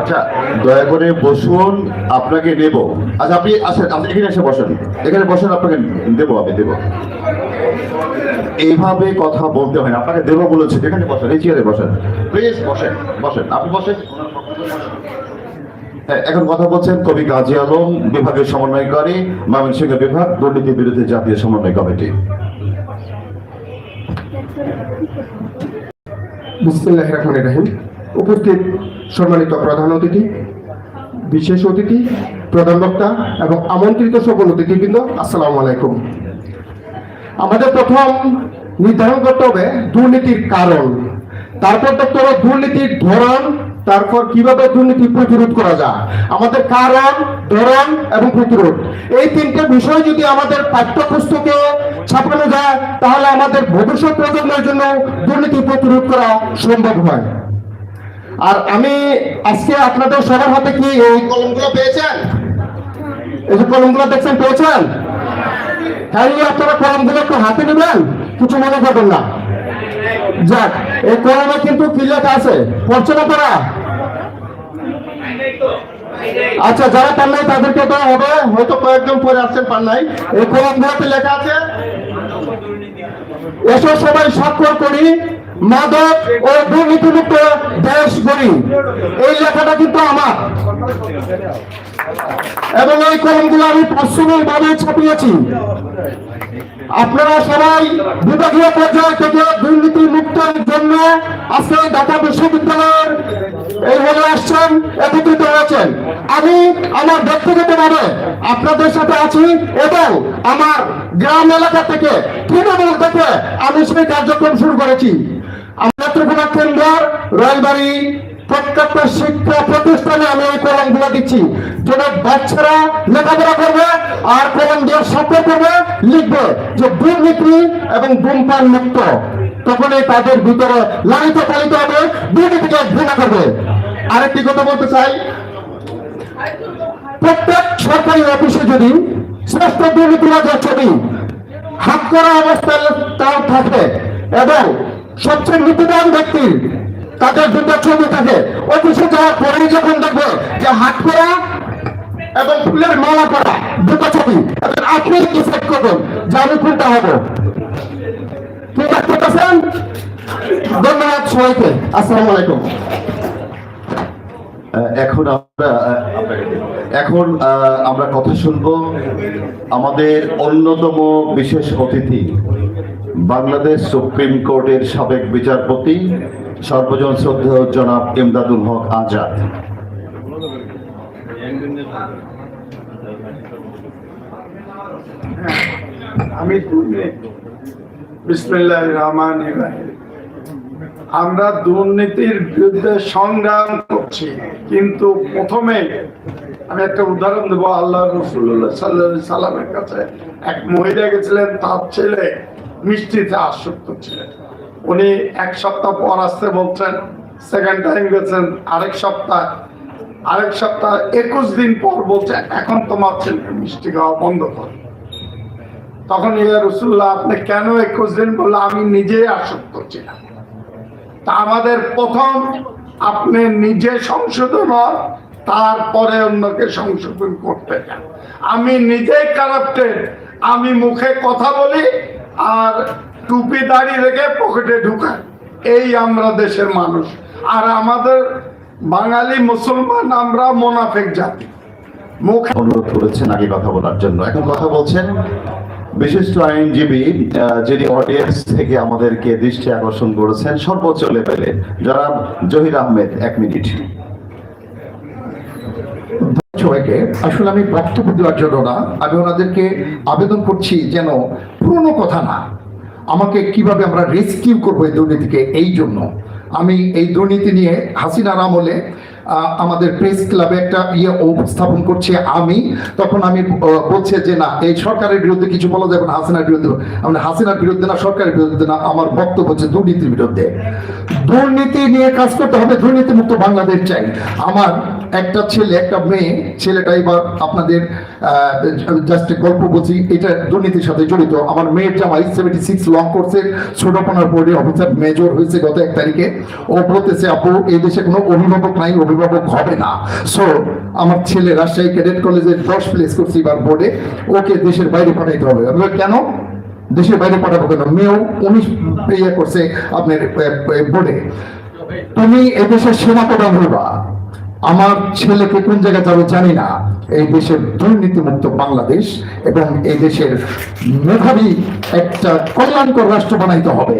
আচ্ছা দয়া করে বসুন, আপনাকে নেব। আচ্ছা আপনি আসেন, আপনি এখানে এসে বসেন। এখানে বসেন, আপনাকে দেবো, আমি দেবো। এইভাবে কথা বলতে হয় না, আপনাকে দেবো বলেছে। এখানে বসেন, এই চেয়ারে বসেন। প্লিজ বসেন বসেন। আপনি বসেন। এখন কথা বলছেন কবি কাজী আলম বিভাগের সমন্বয়কারী, ময়মনসিংহ বিভাগ দুর্নীতি বিরুদ্ধে জাতীয় সমন্বয় কমিটি। উপস্থিত সম্মানিত প্রধান অতিথি, বিশেষ অতিথি, প্রধান বক্তা এবং আমন্ত্রিত সকল অতিথিবৃন্দ, আসসালামু আলাইকুম। আমাদের প্রথম নির্ধারণ করতে হবে দুর্নীতির কারণ। তারপর দেখতে হবে দুর্নীতির ধরন তারপর কীভাবে দুর্নীতি প্রতিরোধ করা যায়? আমাদের কারণ ধরন এবং প্রতিরোধ। এই তিনটে বিষয় যদি আমাদের পাঠ্যপুস্তকে ছাপানো যায়, তাহলে আমাদের ভবিষ্যৎ প্রজন্মের জন্য দুর্নীতি প্রতিরোধ করা সম্ভব হয়। আর আমি আজকে আপনাদের সবার হাতে কি এই কলমগুলো পেয়েছেন? এই যে কলমগুলো দেখছেন, পেয়েছেন? তাই আপনারা কলমগুলো একটু হাতে নেবেন, কিছু মনে করবেন না। যাক, এই কলমে কিন্তু কি লেখা আছে। পড়ছে না তারা আচ্ছা যারা পান নাই তাদেরকে দেওয়া হবে, হয়তো কয়েকজন পরে আসছেন পান নাই। এই কলমগুলোতে লেখা আছে, এসো সবাই স্বাক্ষর করি, মাদক ও দুর্নীতিমুক্ত দেশ গড়ি। এই লেখাটা কিন্তু আমার। এবং এই কলমগুলো আমি পার্সোনাল ভাবে ছাপিয়েছি। আপনারা সবাই বিভাগীয় পর্যায় থেকে দুর্নীতি মুক্তের জন্য আজকে ঢাকা বিশ্ববিদ্যালয়ের এই হলে আসছেন, একত্রিত হয়েছেন। আমি আমার ব্যক্তিগত ভাবে আপনাদের সাথে আছি এবং আমার গ্রাম এলাকা থেকে, তৃণমূল থেকে আমি সেই কার্যক্রম শুরু করেছি। আমরা ত্রিপুরা কেন্দ্র, রয়বাড়ি প্রত্যেকটা শিক্ষা প্রতিষ্ঠানে আমি এই কলমগুলো দিচ্ছি। যেন বাচ্চারা লেখাপড়া করবে আর কলম দিয়ে স্বাক্ষর করবে, লিখবে যে দুর্নীতি এবং ধূমপান মুক্ত। তখনই তাদের ভিতরে লালিত পালিত হবে, দুর্নীতিকে ঘৃণা করবে। আরেকটি কথা বলতে চাই প্রত্যেক সরকারি অফিসে যদি শ্রেষ্ঠ দুর্নীতিবাজের ছবি হাত করা অবস্থায় তাও থাকে এবং সবচেয়ে নীতিবান ব্যক্তি তাদের দুটো ছবি থাকে। অফিসে যাওয়ার পরেই যখন দেখবে যে হাত করা এবং ফুলের মালা করা দুটো ছবি এবং আপনি ডিসাইড করবেন? যে আমি কোনটা হব? ঠিক আছে? ধন্যবাদ সবাইকে। আসসালামু আলাইকুম। এখন আমরা এখন আমরা কথা শুনব আমাদের অন্যতম বিশেষ অতিথি, বাংলাদেশ সুপ্রিম কোর্টের সাবেক বিচারপতি, সর্বজন শ্রদ্ধেয় জনাব ইমদাদুল হক আজাদ। আমরা দুর্নীতির বিরুদ্ধে সংগ্রাম করছি। কিন্তু প্রথমে আমি একটা উদাহরণ দেবো আল্লাহ রসুল্লাহ সাল্লাহ সাল্লামের কাছে। এক মহিলা গেছিলেন, তার ছেলে মিষ্টিতে আসক্ত ছিলেন। উনি এক সপ্তাহ পর আসতে বলছেন সেকেন্ড টাইম গেছেন, আরেক সপ্তাহ আরেক সপ্তাহ, একুশ দিন পর বলছে, এখন তোমার ছেলে মিষ্টি খাওয়া বন্ধ কর। তখন ইয়া রসুল্লাহ আপনি কেন একুশ দিন বলল আমি নিজেই আসক্ত ছিলাম। তা আমাদের প্রথম আপনি নিজে সংশোধন হন, তারপরে অন্যকে সংশোধন করতে যান আমি নিজেই কারাপ্টেড আমি মুখে কথা বলি আর টুপি দাড়ি রেখে পকেটে ঢুকাই। এই আমরা দেশের মানুষ। আর আমাদের বাঙালি মুসলমান, আমরা মোনাফেক জাতি। মুখে অনুরোধ করেছেন আগে কথা বলার জন্য। এখন কথা বলছেন বিশিষ্ট আইনজীবী যিনি অডিয়েন্স থেকে আমাদেরকে দৃষ্টি আকর্ষণ করেছেন সর্বোচ্চ লেভেলে। জনাব জহির আহমেদ এক মিনিট। সবাইকে আসলে আমি বক্তব্য দেওয়ার জন্য না আমি ওনাদেরকে আবেদন করছি যেন পুরনো কথা না আমাকে কীভাবে আমরা রেস্কিউ করব এই দুর্নীতিকে এই জন্য। আমি এই দুর্নীতি নিয়ে হাসিনার আমলে আহ, আমাদের প্রেস ক্লাবে একটা ইয়ে উপস্থাপন করছি আমি। তখন আমি বলছে যে না, এই সরকারের বিরুদ্ধে কিছু বলা যাবে না, হাসিনার বিরুদ্ধে। মানে হাসিনার বিরুদ্ধে না, সরকারের বিরুদ্ধে না, আমার বক্তব্য হচ্ছে দুর্নীতির বিরুদ্ধে। দুর্নীতি নিয়ে কাজ করতে হবে দুর্নীতি মুক্ত বাংলাদেশ চাই। আমার একটা ছেলে, একটা মেয়ে, ছেলেটা এবার আপনাদের জাস্ট গল্প বলছি, এটা দুর্নীতির সাথে জড়িত। আমার মেয়ের জামাই সেভেন্টি সিক্স লং কোর্সে ছোটপনার বোর্ডে অফিসার মেজর হয়েছে গত এক তারিখে। ও বলতেছে, আপু, এই দেশে কোনো অভিভাবক নাই, অভিভাবক হবে না। সো আমার ছেলে রাজশাহী ক্যাডেট কলেজে দশ প্লেস করছে এবার বোর্ডে ওকে দেশের বাইরে পাঠাইতে হবে। কেন? দেশের বাইরে পাঠাবো কেন? মেয়েও উনিশ ইয়ে করছে আপনার বোর্ডে তুমি এদেশের সেনা প্রধান হইবা। আমার ছেলেকে কোন জায়গায় যাবে জানি না। এই দেশের দুর্নীতিমুক্ত বাংলাদেশ এবং এই দেশের মেধাবী একটা কল্যাণকর রাষ্ট্র বানাইতে হবে।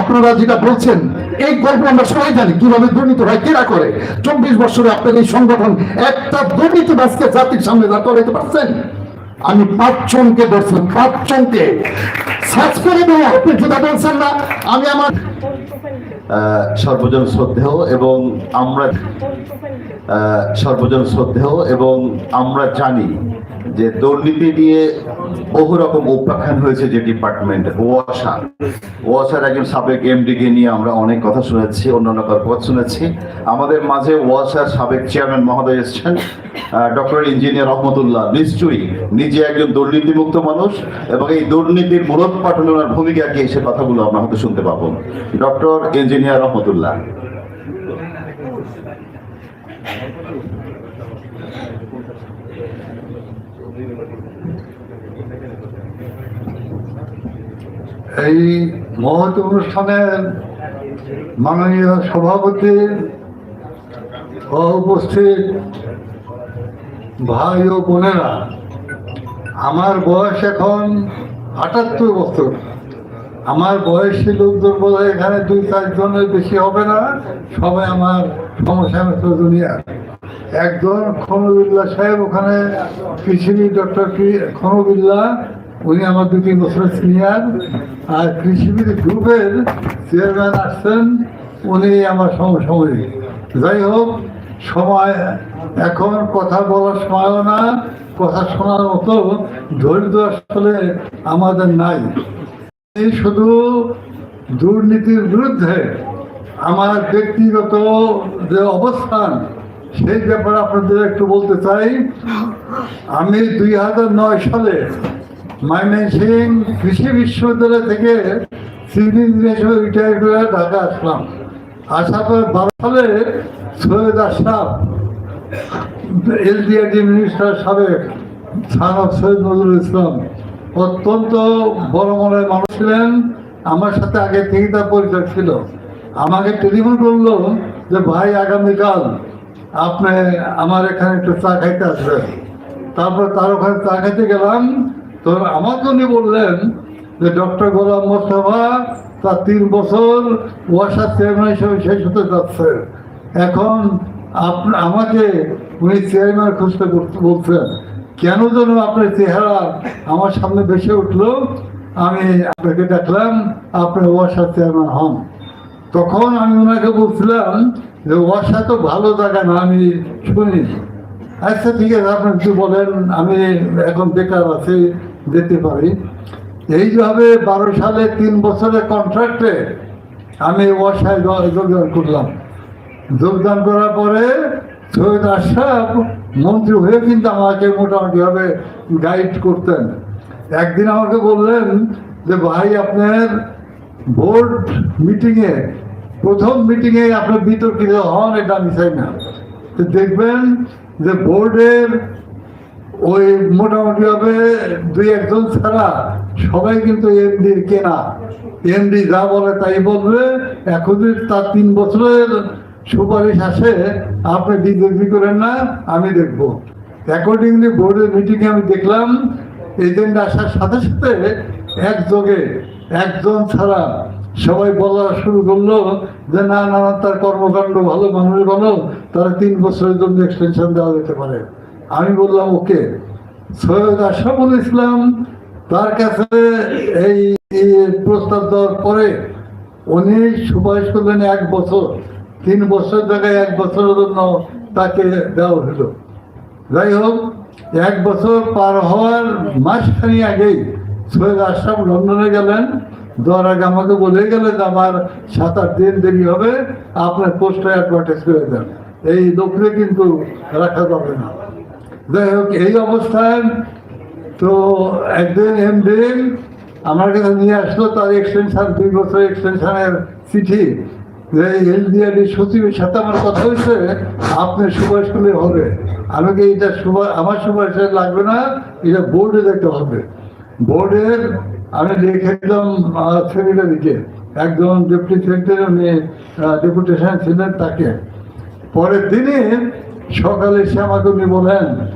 আপনারা যেটা বলছেন, এই গল্প আমরা সবাই জানি, কীভাবে দুর্নীতি হয় কেরা করে। চব্বিশ বছরে আপনার এই সংগঠন একটা দুর্নীতিবাজকে জাতির সামনে দাঁড় করাইতে পারছেন? আমি পাঁচজনকে ধরছি, পাঁচজনকে। সার্চ করে দেবো আপনি যেটা বলছেন না, আমি আমার সর্বজন শ্রদ্ধেয় এবং আমরা সর্বজন শ্রদ্ধেয় এবং আমরা জানি যে দুর্নীতি নিয়ে বহু রকম উপাখ্যান হয়েছে যে ডিপার্টমেন্ট। ওয়াসা ওয়াসার একজন সাবেক এমডি কে নিয়ে আমরা অনেক কথা শুনেছি, অন্যান্য কথা শুনেছি। আমাদের মাঝে ওয়াসার সাবেক চেয়ারম্যান মহোদয় এসছেন ডক্টর ইঞ্জিনিয়ার রহমতুল্লাহ। নিশ্চয়ই নিজে একজন দুর্নীতিমুক্ত মানুষ এবং এই দুর্নীতির মূলত পাঠনে ওনার ভূমিকা কি সে কথাগুলো আমরা হয়তো শুনতে পাবো। Doctor engineer Rahmatullah. এই মহৎ অনুষ্ঠানের মাননীয় সভাপতি উপস্থিত ভাই ও বোনেরা, আমার বয়স এখন আটাত্তর বছর। আমার বয়সী লোকদের বলে এখানে দুই চারজনের বেশি হবে না, সবাই আমার সমসাময়িক দুনিয়া একজন খনবিল্লা সাহেব, ওখানে কৃষিবিদ ডক্টর খনবিল্লা, উনি আমার দু তিন বছরের সিনিয়র। আর কৃষিবিদ গ্রুপের চেয়ারম্যান আসছেন, উনি আমার সমসাময়িক। যাই হোক, সময় এখন কথা বলার সময়ও না, কথা শোনার মতো ধৈর্য আসলে আমাদের নাই। শুধু দুর্নীতির বিরুদ্ধে আমার ব্যক্তিগত যে অবস্থান, সেই ব্যাপারে আপনাদের একটু বলতে চাই। আমি দুই হাজার নয় সালে ময়মনসিং কৃষি বিশ্ববিদ্যালয় থেকে ইঞ্জিনিয়ার হিসেবে রিটায়ার করে ঢাকা আসলাম। আসার পর বারো সালে সৈয়দ আশরাফ এলডিআরডি মিনিস্টার সাবেক সানব সৈয়দ নজরুল ইসলাম অত্যন্ত বড় মনের মানুষ ছিলেন। আমার সাথে আগে থেকে তার পরিচয় ছিল। আমাকে টেলিফোন করল যে, ভাই, আগামীকাল আপনি আমার এখানে একটু চা খাইতে আসবেন। তারপর তার ওখানে চা খাইতে গেলাম। তো আমাকে উনি বললেন যে ডক্টর গোলাম মোস্তফা তার তিন বছর ওয়াসার চেয়ারম্যান হিসেবে শেষ হতে যাচ্ছে। এখন আমাকে উনি চেয়ারম্যান খুঁজতে করতে বলছেন, কেন যেন আপনার চেহারা আমার সামনে ভেসে উঠল? আমি আপনাকে ডাকলাম আপনি ওয়াসার চেয়ারম্যান হন। তখন আমি ওনাকে বলছিলাম যে, ওয়াসা তো ভালো জায়গা না, আমি শুনি আচ্ছা ঠিক আছে, আপনি কিছু বলেন, আমি এখন বেকার আছি যেতে পারি। এইভাবে বারো সালে তিন বছরের কন্ট্রাক্টে আমি ওয়াসায় যোগদান করলাম। যোগদান করার পরে সৈয়দ আশরাফ মন্ত্রী হয়ে কিন্তু আমাকে মোটামুটিভাবে গাইড করতেন। একদিন আমাকে বললেন যে, ভাই, আপনার বোর্ড মিটিংয়ে প্রথম মিটিংয়ে আপনার বিতর্কিত হন, এটা আমি চাই না। দেখবেন যে বোর্ডের ওই মোটামুটি ভাবে দুই একজন ছাড়া সবাই কিন্তু এমডির কেনা। এমডি যা বলে তাই বলবে। এখন তার তিন বছরের সুপারিশ আসে আপনি ডিগ্রি করেন না আমি দেখব। অ্যাকর্ডিংলি বোর্ডের মিটিংয়ে আমি দেখলাম এজেন্ট আসার সাথে সাথে একযোগে একজন ছাড়া সবাই বলা শুরু করল যে না না, তার কর্মকাণ্ড ভালো মানুষ ভালো তারা তিন বছরের জন্য এক্সটেনশন দেওয়া যেতে পারে। আমি বললাম, ওকে। সৈয়দ আশরাফুল ইসলাম তার কাছে এই প্রস্তাব দেওয়ার পরে উনি সুপারিশ করলেন এক বছর, তিন বছর জায়গায় এক বছরের জন্য তাকে দেওয়া হলো যাই হোক, এক বছর পার হওয়ার মাসখানি আগেই সৈয়দ আশরাফ লন্ডনে গেলেন। দেওয়ার আগে আমাকে বলে গেলে যে আমার সাত আট দিন দেরি হবে আপনার পোস্টে অ্যাডভার্টাইজ করে দেন। এই লোকরে কিন্তু রাখা যাবে না। যাই হোক এই অবস্থায় তো একদিন এমডি আমার কাছে নিয়ে আসলো তার এক্সটেনশন দুই বছর এক্সটেনশনের চিঠি যে এলডিআরডি সচিবের সাথে আমার কথা হয়েছে আপনি সুপারিশ করলে হবে। আমাকে এটা সুভাষ আমার সুভাষে লাগবে না এটা বোর্ডে দেখতে হবে। বোর্ডের আমি লিখে দিলাম সেক্রেটারিকে একজন ডেপুটি সেক্রেটারি উনি ডেপুটেশন ছিলেন তাকে। পরের দিনে সকালে উনি বলেন "স্যার,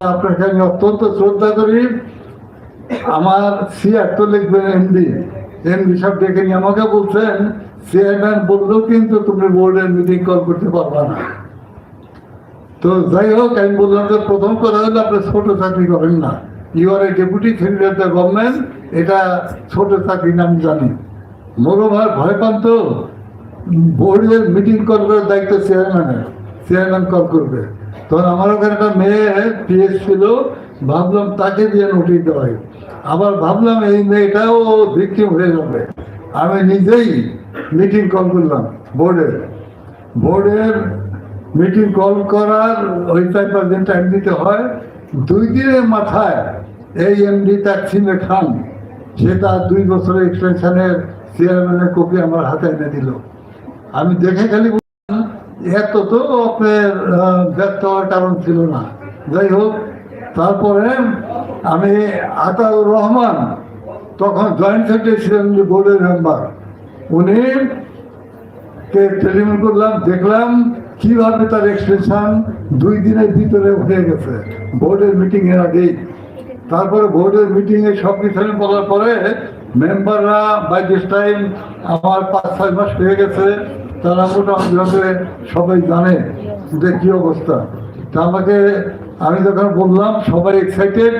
আপনাকে আমি অত্যন্ত শ্রদ্ধা করি। আমার লিখবেন সব ডেকে নিয়ে আমাকে বলছেন চেয়ারম্যান বললেও কিন্তু তুমি বোর্ডের মিটিং কল করতে পারবা না। তো যাই হোক, আমি বললাম যে প্রথম কথা হলো আপনি ছোট চাকরি করেন না। You are a deputy secretary the government এটা ছোট চাকরি না, আমি জানি। মনোভার ভয় পান তো? বোর্ডের মিটিং কল করার দায়িত্ব চেয়ারম্যানের চেয়ারম্যান কল করবে। তখন আমার ওখানে একটা মেয়ে পিএস ছিল, ভাবলাম তাকে দিয়ে নোটিশ দেওয়াই আবার ভাবলাম এই মেয়েটাও ভিক্টিম হয়ে যাবে। আমি নিজেই মিটিং কল করলাম বোর্ডের বোর্ডের মিটিং কল করার ওই পাঁচ দিন টাইম দিতে হয়। দুই দিনের মাথায় এই এমডি তাকসিমে খান। সে তার দুই বছরের এক্সটেনশনের চেয়ারম্যানের কপি আমার হাতে এনে দিল। আমি দেখে খালি এত তো আপনার ব্যর্থ হওয়ার কারণ ছিল না। যাই হোক তারপরে আমি আতাউর রহমান, তখন জয়েন্ট সেক্রেটারি ছিলেন যে বোর্ডের মেম্বার, উনি কে টেলিফোন করলাম, দেখলাম কীভাবে তার এক্সপ্রেশন দুই দিনের ভিতরে উঠে গেছে। বোর্ডের মিটিং এর আগেই। তারপরে বোর্ডের মিটিং এ সব কিছু বলার পরে, মেম্বাররা বাই দিস টাইম আমার পাঁচ ছয় মাস হয়ে গেছে। তারা মোটামুটি সবাই জানে যে কি অবস্থা। তা আমাকে আমি যখন বললাম সবাই এক্সাইটেড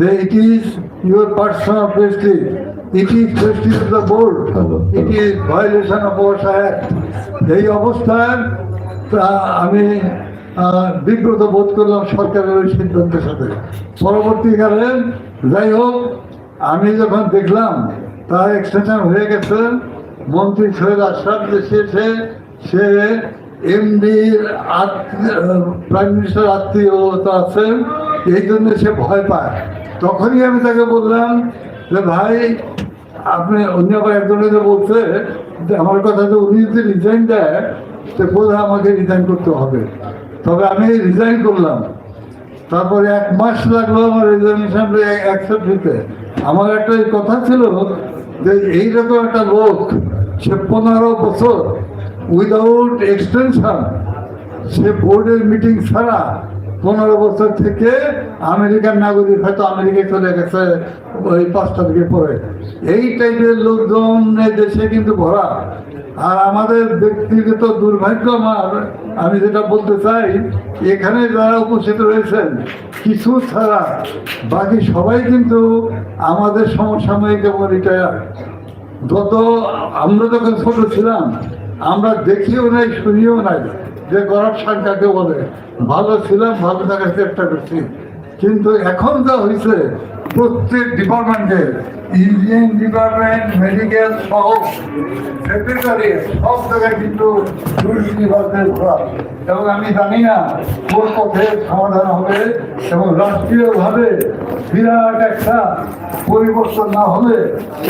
যে it is your person of prestige it is prestige of the board it is violation of act এই অবস্থায় তা আমি বিব্রত বোধ করলাম সরকারের ওই সিদ্ধান্তের সাথে। পরবর্তীকালে যাই হোক আমি যখন দেখলাম তার এক্সটেনশন হয়ে গেছে মন্ত্রী সৈয়দ আশরাফ যে সে সে- সে এমডির প্রাইম মিনিস্টার আত্মীয়তা আছেন, এই জন্য সে ভয় পায়। তখনই আমি তাকে বললাম যে, ভাই, আপনি অন্য আবার একজনে যে বলছে, যে আমার কথা যে উনি যদি রিজাইন দেয়, তো বোধহয় আমাকে রিজাইন করতে হবে। তবে আমি রিজাইন করলাম। তারপরে এক মাস লাগল আমার রেজাল্টেশন অ্যাকসেপ্ট দিতে আমার একটা কথা ছিল যে এইরকম একটা লোক সে পনেরো বছর উইদাউট এক্সটেনশন সে বোর্ডের মিটিং ছাড়া পনেরো বছর থেকে আমেরিকার নাগরিক হয়তো আমেরিকায় চলে গেছে, ওই পাঁচটা থেকে পরে এই টাইপের লোকজন দেশে কিন্তু ভরা। আর আমাদের ব্যক্তিগত দুর্ভাগ্য আমার, আমি যেটা বলতে চাই, এখানে যারা উপস্থিত রয়েছেন, কিছু ছাড়া বাকি সবাই কিন্তু আমাদের সমসাময়িক এবং রিটায়ার যত আমরা যখন ছোট ছিলাম, আমরা দেখিও নাই, শুনিও নাই। যে করাপশন কাকে বলে, ভালো ছিলাম, ভালো থাকার চেষ্টা করছি। কিন্তু এখন যা হয়েছে প্রত্যেক ডিপার্টমেন্টে ইঞ্জিনিয়ারিং ডিপার্টমেন্ট, মেডিকেল সহ সেক্রেটারি, সব জায়গায় কিন্তু ঘোরা এবং আমি জানি না কোন পথে সমাধান হবে এবং রাষ্ট্রীয়ভাবে বিরাট একটা পরিবর্তন না হলে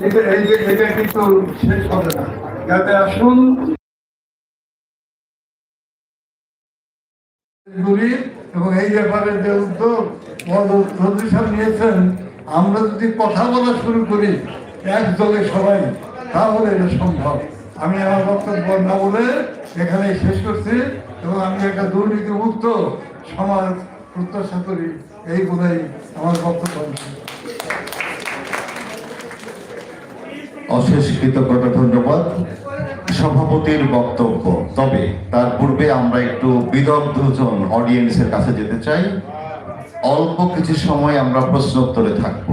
এটা এই যে এটা কিন্তু শেষ হবে না। যাতে আসুন করি এবং এই ব্যাপারে যে উদ্যোগ চৌধুরী নিয়েছেন, আমরা যদি কথা বলা শুরু করি এক দলে সবাই, তাহলে এটা সম্ভব। আমি আমার বক্তব্য না বলে এখানে শেষ করছি এবং আমি একটা দুর্নীতি মুক্ত সমাজ প্রত্যাশা করি, এই বলেই আমার বক্তব্য। অশেষ কৃতজ্ঞতা ধন্যবাদ। সভাপতির বক্তব্য। তবে তার পূর্বে আমরা একটু বিদগ্ধজন অডিয়েন্সের কাছে যেতে চাই। অল্প কিছু সময় আমরা প্রশ্ন উত্তরে থাকব।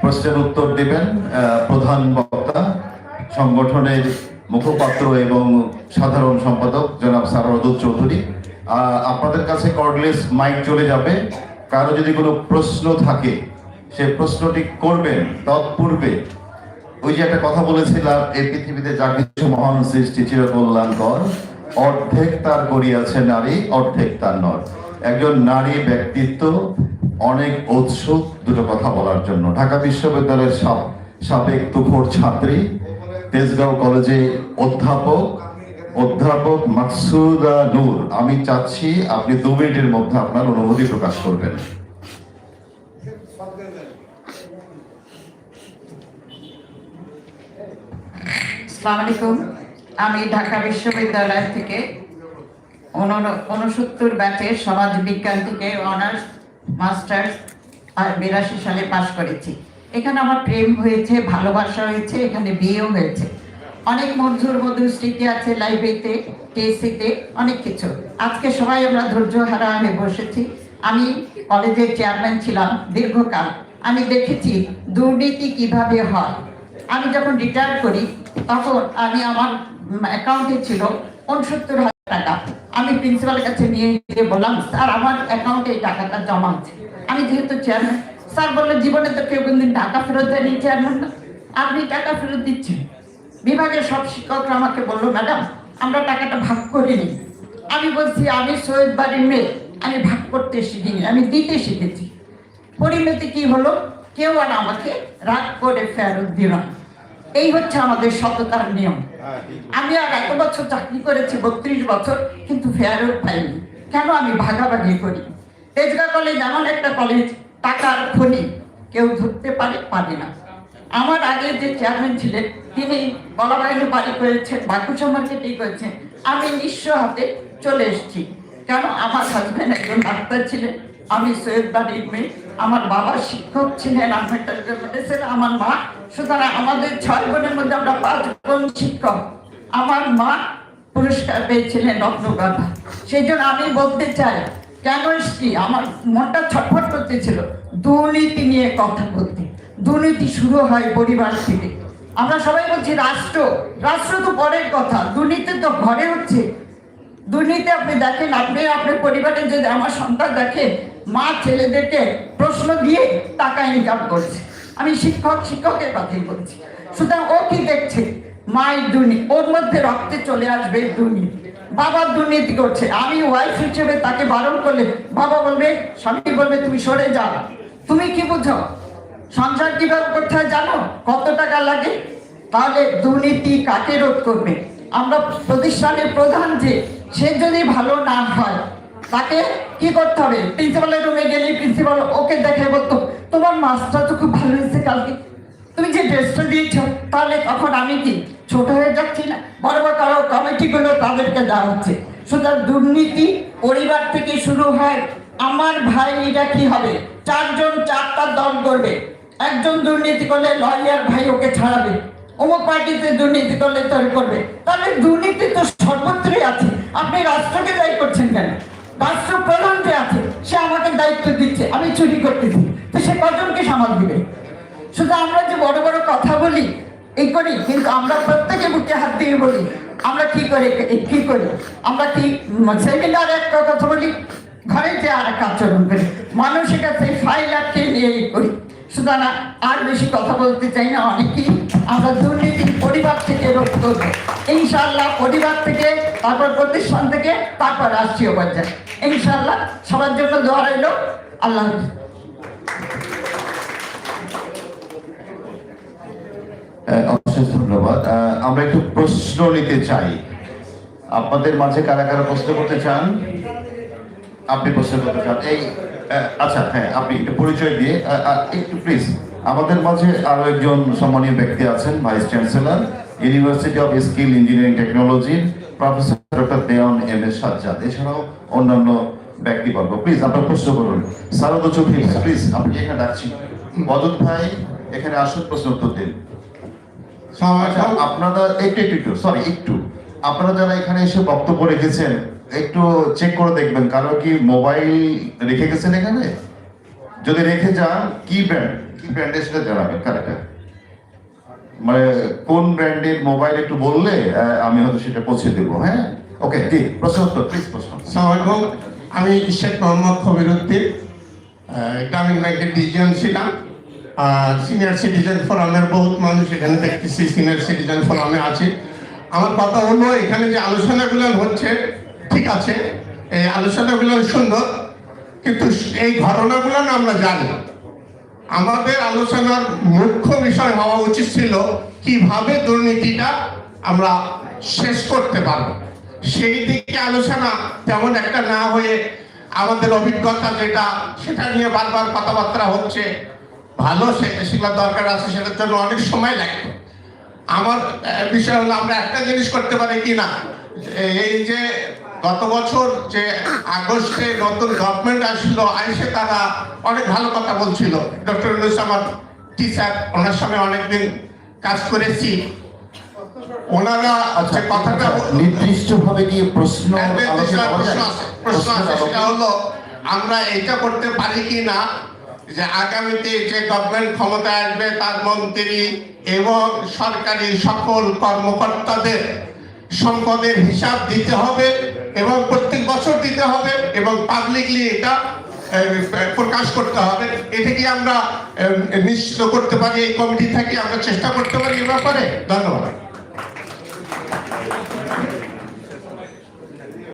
প্রশ্নের উত্তর দিবেন প্রধান বক্তা, সংগঠনের মুখপাত্র এবং সাধারণ সম্পাদক জনাব সারদুত চৌধুরী। আপনাদের কাছে কর্ডলেস মাইক চলে যাবে। কারও যদি কোনো প্রশ্ন থাকে, সে প্রশ্নটি করবেন তৎপূর্বে ওই যে একটা কথা বলেছিলাম, এই পৃথিবীতে যা কিছু মহান সৃষ্টি চিরকল্যাণকর, অর্ধেক তার করিয়াছে নারী, অর্ধেক তার নর। একজন নারী ব্যক্তিত্ব, অনেক উৎসুক, দুটো কথা বলার জন্য। ঢাকা বিশ্ববিদ্যালয়ের সাব- সাবেক তুখোর ছাত্রী, তেজগাঁও কলেজে অধ্যাপক অধ্যাপক মাকসুদা নূর। আমি চাচ্ছি আপনি দু মিনিটের মধ্যে আপনার অনুভূতি প্রকাশ করবেন। আসসালামু আমি ঢাকা বিশ্ববিদ্যালয় থেকে উনসত্তর ব্যাচের সমাজ বিজ্ঞান থেকে অনার্স, মাস্টার্স আর বিরাশি সালে পাশ করেছি। এখানে আমার প্রেম হয়েছে, ভালোবাসা হয়েছে, এখানে বিয়েও হয়েছে। অনেক মধুর মধুর স্মৃতি আছে লাইব্রেরিতে টিএসসিতে অনেক কিছু। আজকে সবাই আমরা ধৈর্য হারা হয়ে বসেছি। আমি কলেজের চেয়ারম্যান ছিলাম দীর্ঘকাল। আমি দেখেছি দুর্নীতি কীভাবে হয়। আমি যখন রিটায়ার করি, তখন আমি আমার অ্যাকাউন্টে ছিল উনসত্তর হাজার টাকা। আমি প্রিন্সিপালের কাছে নিয়ে গিয়ে বললাম, স্যার, আমার অ্যাকাউন্টে এই টাকাটা জমা আছে। আমি যেহেতু চেয়ারম্যান স্যার বলল, জীবনে তো কেউ কোনদিন টাকা ফেরত দেয়নি চেয়ারম্যান না। আপনি টাকা ফেরত দিচ্ছেন। বিভাগের সব শিক্ষকরা আমাকে বলল, ম্যাডাম, আমরা টাকাটা ভাগ করে নিই। আমি বলছি, আমি সৈয়দ বাড়ির মেয়ে, আমি ভাগ করতে শিখিনি, আমি দিতে শিখেছি। পরিণতি কি হলো? কেউ আর আমাকে রাগ করে ফেরত দিল এই হচ্ছে আমাদের সততার নিয়ম। আমি আর এত বছর চাকরি করেছি, বত্রিশ বছর, কিন্তু ফেরত পাইনি। কেন আমি ভাগাভাগি করি? তেজগা কলেজ এমন একটা কলেজ টাকার খনি। কেউ ধরতে পারে পারে না। আমার আগে যে চেয়ারম্যান ছিলেন, তিনি বলাবাইনে বাড়ি করেছেন বাকুসা মার্কেটেই করেছেন আমি নিঃস্ব হাতে চলে এসেছি। কেন? আমার হাজবেন্ড একজন ডাক্তার ছিলেন, আমি সৈয়দ বাড়ির মেয়ে। আমার বাবা শিক্ষক ছিলেন আমার মা, সুতরাং আমাদের ছয় বোনের মধ্যে আমরা পাঁচ বোন শিক্ষক। আমার মা পুরস্কার পেয়েছিলেন রত্নগাথা সেই জন্য আমি বলতে চাই, কেন এসছি? আমার মনটা ছটফট করতেছিল। দুর্নীতি নিয়ে কথা বলতে। দুর্নীতি শুরু হয় পরিবার থেকে। আমরা সবাই বলছি, রাষ্ট্র রাষ্ট্র তো পরের কথা। দুর্নীতি তো ঘরে হচ্ছে। দুর্নীতি আপনি দেখেন, আপনি, আপনার পরিবারে যদি আমার সন্তান দেখে মা ছেলেদেরকে প্রশ্ন দিয়ে টাকা ইনকাম করছে। আমি শিক্ষক, শিক্ষকের কথাই বলছি। সুতরাং ও কি দেখছে? মায়ের দুর্নীতি। ওর মধ্যে রক্তে চলে আসবে দুর্নীতি। বাবা দুর্নীতি করছে। আমি ওয়াইফ হিসেবে তাকে বারণ করলে বাবা বলবে, স্বামী বলবে, তুমি সরে যাও। তুমি কি বুঝো? সংসার কীভাবে করতে হয় জানো? কত টাকা লাগে? তাহলে দুর্নীতি কাকে রোধ করবে? আমরা প্রতিষ্ঠানের প্রধান যে, সে যদি ভালো না হয় তাকে কি করতে হবে? প্রিন্সিপালের রুমে গেলে প্রিন্সিপাল ওকে দেখে বলতো, তোমার মাছটা তো খুব ভালো হয়েছে কালকে। তুমি যে ড্রেসটা দিয়েছ, তাহলে তখন আমি কি ছোট হয়ে যাচ্ছি না? বড় বড় কারও কমিটিগুলো তাদেরকে দেওয়া হচ্ছে। সুতরাং দুর্নীতি পরিবার থেকে শুরু হয়। আমার ভাই এটা কি হবে? চারজন চারটা দল করবে একজন দুর্নীতি করলে লয়ার ভাই ওকে ছাড়াবে। অমুক পার্টিতে দুর্নীতি করলে তৈরি করবে। তাহলে দুর্নীতি তো সর্বত্রই আছে। আপনি রাষ্ট্রকে দায়ী করছেন কেন? রাষ্ট্র প্রধান যে আছে, সে আমাকে দায়িত্ব দিচ্ছে, আমি চুরি করতেছি। তো সে কজনকে সামাল দিবে? শুধু আমরা যে বড় বড় কথা বলি, এই করি, কিন্তু আমরা প্রত্যেকে বুকে হাত দিয়ে বলি, আমরা কি করি কি করি? আমরা কি সেমিনারে একটা কথা বলি? ঘরে যে আর এক আচরণ করি। মানুষের কাছে ফাইল আটকে নিয়ে করি। সুতরাং আর বেশি কথা বলতে চাই না অনেকেই আমরা দুর্নীতির পরিবার থেকে ইনশাল্লাহ পরিবার থেকে, তারপর প্রতিষ্ঠান থেকে, তারপর রাষ্ট্রীয় পর্যায়ে। ইনশাল্লাহ সবার জন্য দোয়া রইল। আল্লাহ অশেষ ধন্যবাদ। আমরা একটু প্রশ্ন নিতে চাই। আপনাদের মাঝে কারা কারা প্রশ্ন করতে চান? আপনি প্রশ্ন করতে চান। এই আচ্ছা হ্যাঁ আপনি একটু পরিচয় দিয়ে একটু প্লিজ আমাদের মাঝে আরও একজন সম্মানীয় ব্যক্তি আছেন vice chancellor university of skill engineering technology professor doctor Dewan M S Sajjad এছাড়াও অন্যান্য ব্যক্তিবর্গ। প্লিজ আপনার প্রশ্ন করুন। সারদ চৌধুরী প্লিজ আপনি এখানে ডাকছি। বদন ভাই এখানে আসুন প্রশ্ন উত্তর দিন। আচ্ছা, আপনারা একটু একটু সরি একটু। আপনারা যারা এখানে এসে বক্তব্য রেখেছেন একটু চেক করে দেখবেন কারও কি মোবাইল রেখে গেছেন এখানে? যদি রেখে যান, কি ব্র্যান্ড কি ব্র্যান্ডের সেটা জানাবেন কারেক্ট মানে কোন ব্র্যান্ডের মোবাইল একটু বললে আমি হয়তো সেটা পৌঁছে দেবো হ্যাঁ? ওকে জি প্রশ্ন উত্তর প্লিজ প্রশ্ন আমি শেখ মোহাম্মদ খবিরুদ্দিন গ্রামীণ ব্যাংকের ডিজিএম ছিলাম। আর সিনিয়র সিটিজেন ফোরামের বহুত মানুষ এখানে দেখতেছি সিনিয়র সিটিজেন ফোরামে আছে। আমার কথা হলো, এখানে যে আলোচনাগুলো হচ্ছে ঠিক আছে, এই আলোচনাগুলো সুন্দর, কিন্তু এই ঘটনাগুলো না আমরা জানি। আমাদের আলোচনার মুখ্য বিষয় হওয়া উচিত ছিল কীভাবে দুর্নীতিটা আমরা শেষ করতে পারব। সেই দিকে আলোচনা তেমন একটা না হয়ে আমাদের অভিজ্ঞতা যেটা, সেটা নিয়ে বারবার কথাবার্তা হচ্ছে। ভালো সে সেগুলো দরকার আছে, সেটার জন্য অনেক সময় লাগে। আমার বিষয় হলো আমরা একটা জিনিস করতে পারি কি না এই যে গত বছর যে আগস্টে নতুন গভর্নমেন্ট আসলো আইসে তারা অনেক ভালো কথা বলছিল। ডক্টর ইউনুস আমার টিচার ওনার সঙ্গে অনেকদিন কাজ করেছি। ওনারা যে কথাটা নির্দিষ্ট ভাবে কি প্রশ্ন প্রশ্ন আছে সেটা হলো আমরা এটা করতে পারি কি না? যে আগামীতে যে গভর্নমেন্ট ক্ষমতায় আসবে তার মন্ত্রী এবং সরকারি সকল কর্মকর্তাদের সম্পদের হিসাব দিতে হবে। এবং প্রত্যেক বছর দিতে হবে এবং পাবলিকলি এটা প্রকাশ করতে হবে। এটা কি আমরা নিশ্চিত করতে পারি, এই কমিটি থেকে আমরা চেষ্টা করতে পারি এ ব্যাপারে। ধন্যবাদ।